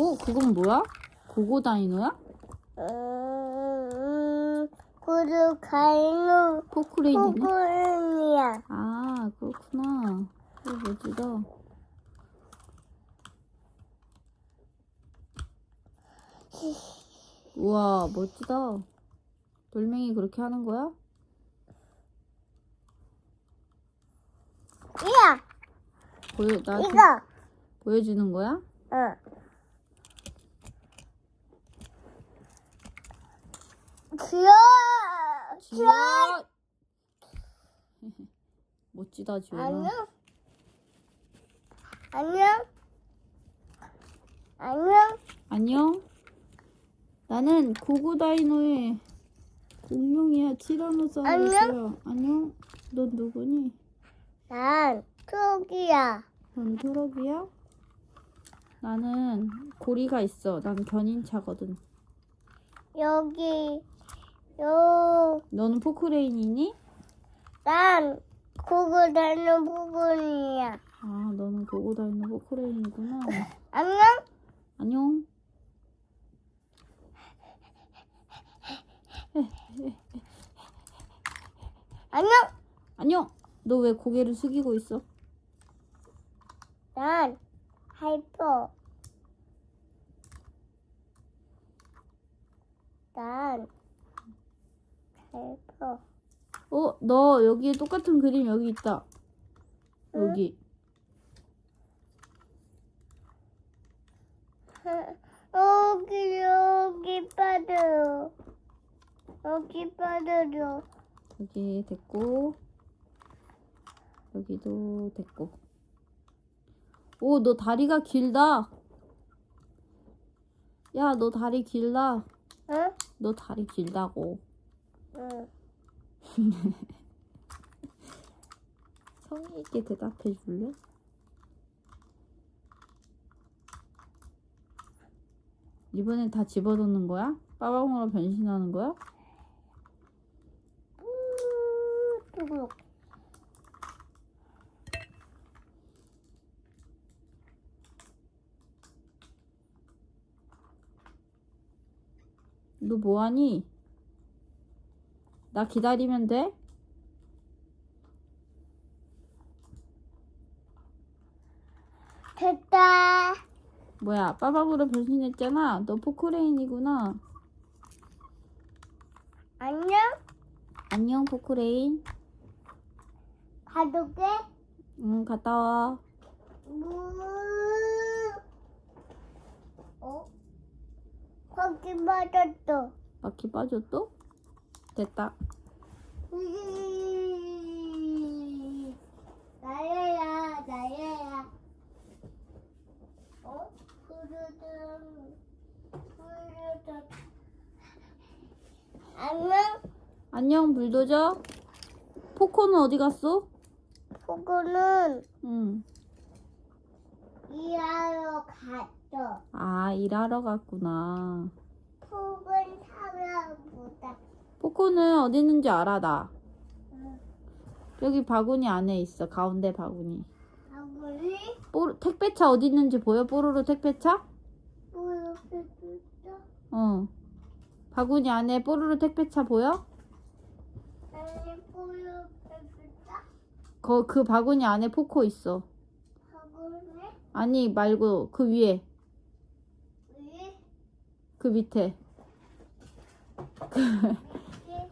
어? 그건 뭐야? 고고 다이노야? 음, 포크레인이네? 포근이야. 아, 그렇구나. 이거 멋지다. 우와, 멋지다. 돌멩이 그렇게 하는 거야? 이야, 보여, 나한테 이거. 보여주는 거야? 응. 귀여워. 지워! 멋지다, 지워라. 안녕. 안녕. 안녕. 안녕. 나는 고고다이노의 공룡이야. 티라노사우루스야. 안녕. 넌 누구니? 난 토끼야. 넌 토럭이야? 나는 고리가 있어. 난 견인차거든. 여기 요. 너는 포크레인이니? 난 고고 다는 부분이야. 아, 너는 고고다이노 포크레인이구나. 안녕. 안녕. 안녕. 안녕. 너 왜 고개를 숙이고 있어? 난 하이퍼. 난 하이퍼. 어, 너 여기에 똑같은 그림 여기 있다. 여기. 여기 여기 빠져요. 여기 빠져요. 여기 됐고. 여기도 됐고. 오, 너 다리가 길다. 야, 너 다리 길다. 응? 너 다리 길다고. 응. 성의 있게 대답해 줄래? 이번엔 다 집어넣는 거야? 빠방으로 변신하는 거야? 뚜구. 너 뭐하니? 나 기다리면 돼? 됐다. 뭐야, 빠방으로 변신했잖아. 너 포크레인이구나. 안녕. 안녕, 포크레인. 가족게. 응, 갔다 와. 무. 어? 거기 맞았어. 바퀴 빠졌어? 됐다. 음, 나야야, 나야야. 어? 그러든, 그러든. 안녕? 안녕, 불도저. 포코는 어디 갔어? 포고는 응. 일하러 갔어. 아, 일하러 갔구나. 폭은 사람보다. 포코는 어디 있는지 알아, 나. 응. 여기 바구니 안에 있어, 가운데 바구니. 아버지? 뽀 택배차 어디 있는지 보여? 뽀로로 택배차? 뭐 이렇게 줬어? 어. 바구니 안에 뽀로로 택배차 보여? 아니, 뭐 이렇게 줬어? 거, 그 바구니 안에 포코 있어. 아버지? 아니, 말고 그 위에, 왜? 그 밑에.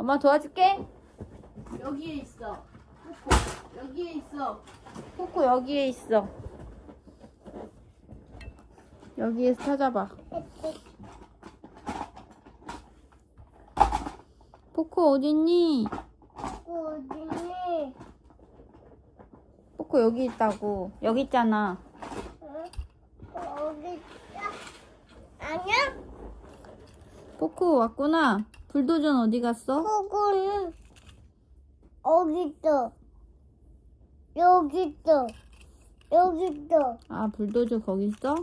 엄마 도와줄게. 여기에 있어. 포코. 여기에 있어. 포코 여기에 있어. 여기에서 찾아봐. 포코 어딨니? 어디니? 포코 여기 있다고. 여기 있잖아. 응? 어디 있어? 안녕? 포코 왔구나. 불도전 어디 갔어? 포고는 어디 있어? 여기 있어. 여기 있어. 아, 불도저 거기 있어?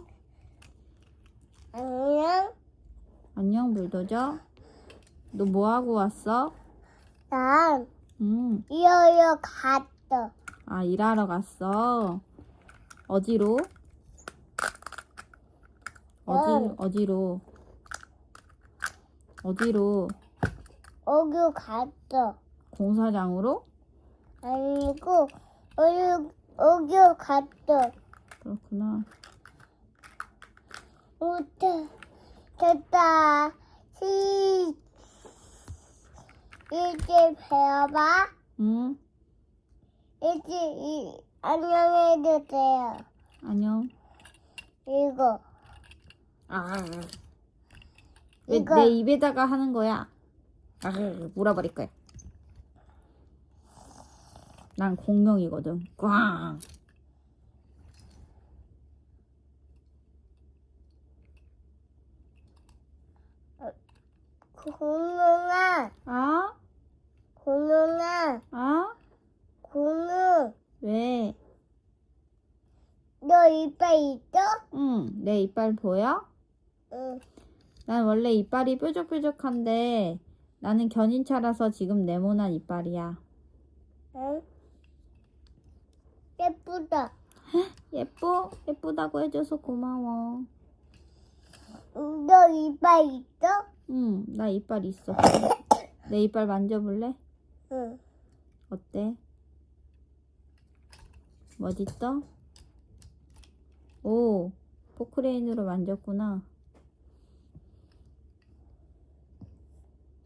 안녕? 안녕, 불도저. 너 뭐 하고 왔어? 난 음, 이어여 갔어. 아, 일하러 갔어. 어디로? 어디 응. 어디로? 어디로? 여기 갔어. 공사장으로? 아니고 여기 여기 갔어. 그렇구나. 못해. 됐다. 시 이제 배워봐. 응. 이제 이 안녕해도 돼요. 안녕. 이거 아. 왜 이거. 내 입에다가 하는 거야? 아, 물어버릴 거야. 난 공룡이거든. 꽝. 공룡아, 아? 공룡아, 아? 공룡. 왜? 너 이빨 있어? 응, 내 이빨 보여? 응. 난 원래 이빨이 뾰족뾰족한데 나는 견인차라서 지금 네모난 이빨이야. 응? 예쁘다. 예뻐? 예쁘다고 해줘서 고마워. 너 이빨 있어? 응, 나 이빨 있어. 내 이빨 만져볼래? 응. 어때? 멋있어? 오, 포크레인으로 만졌구나.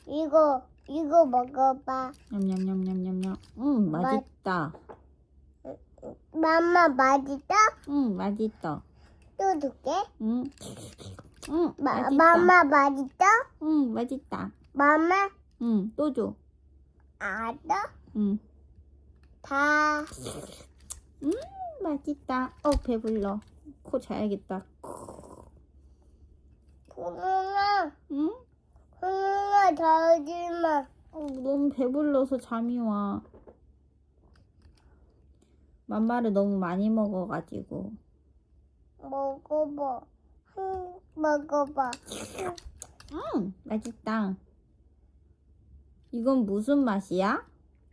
이거 이거 먹어봐. 냠냠냠냠냠냠. 응, 맛있다. 맘마 맛있다? 응, 맛있다. 또 줄게. 응, 응, 마, 맛있다. 맘마 맛있다? 응, 맛있다. 맘마 응, 또 줘. 알아? 응, 다. 음, 맛있다. 어, 배불러. 코 자야겠다. 공룡아, 응? 공룡아 자지 마. 어, 너무 배불러서 잠이 와. 맘마를 너무 많이 먹어가지고. 먹어봐. 응, 먹어봐. 음, 맛있다. 이건 무슨 맛이야?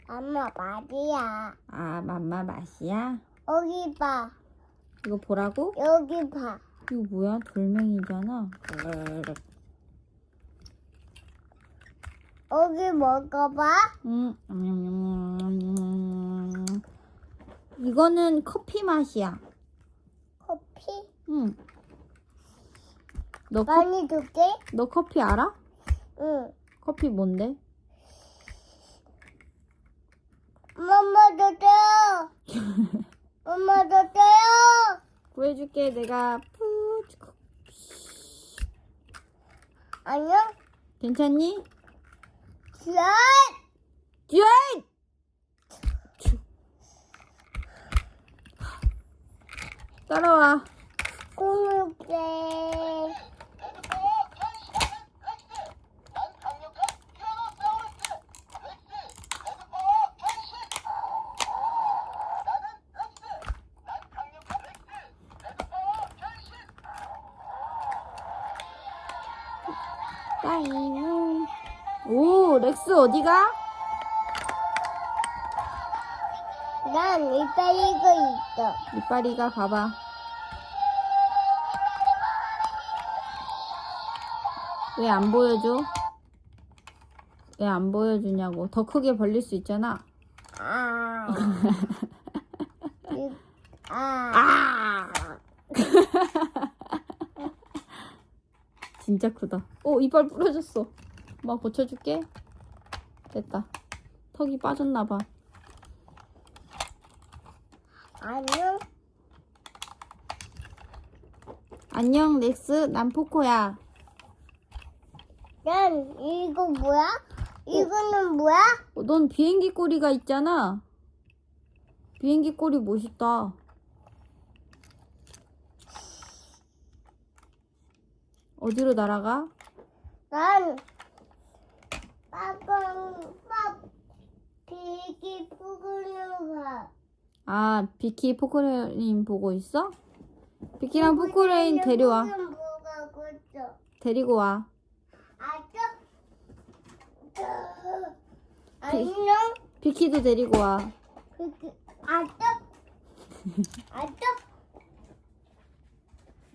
맘마 맛이야. 아, 맘마 맛이야? 여기 봐. 이거 보라고? 여기 봐. 이거 뭐야? 돌멩이잖아. 여기 먹어봐. 음, 음, 이거는 커피 맛이야. 커피 응. 너, 커, 많이 줄게. 너 커피 알아? 응. 커피 뭔데? 엄마 줬어요. 엄마 줬어요. 구해줄게. 내가 푸 안녕. 괜찮니? 잘. 쥐! 따라와. 공룡게. 따잉. 오, 렉스 어디가? 난 이빨 이거 있어. 이빨이가 봐봐. 왜 안 보여줘? 왜 안 보여주냐고. 더 크게 벌릴 수 있잖아. 아. 이- 아. 아! 진짜 크다. 오, 이빨 부러졌어. 엄마 고쳐줄게. 됐다. 턱이 빠졌나봐. 안녕. 안녕, 렉스. 난 포코야. 난 이거 뭐야? 이거는 뭐야? 어, 넌 비행기 꼬리가 있잖아. 비행기 꼬리 멋있다. 어디로 날아가? 난 빠방 빠 비기 푸근을 봐. 아, 비키 포크레인 보고 있어? 비키랑 포크레인 데려와. 뭐가 그죠? 데리고 와. 아죠? 안녕. 비키도 데리고 와. 그, 그, 아죠? 아죠?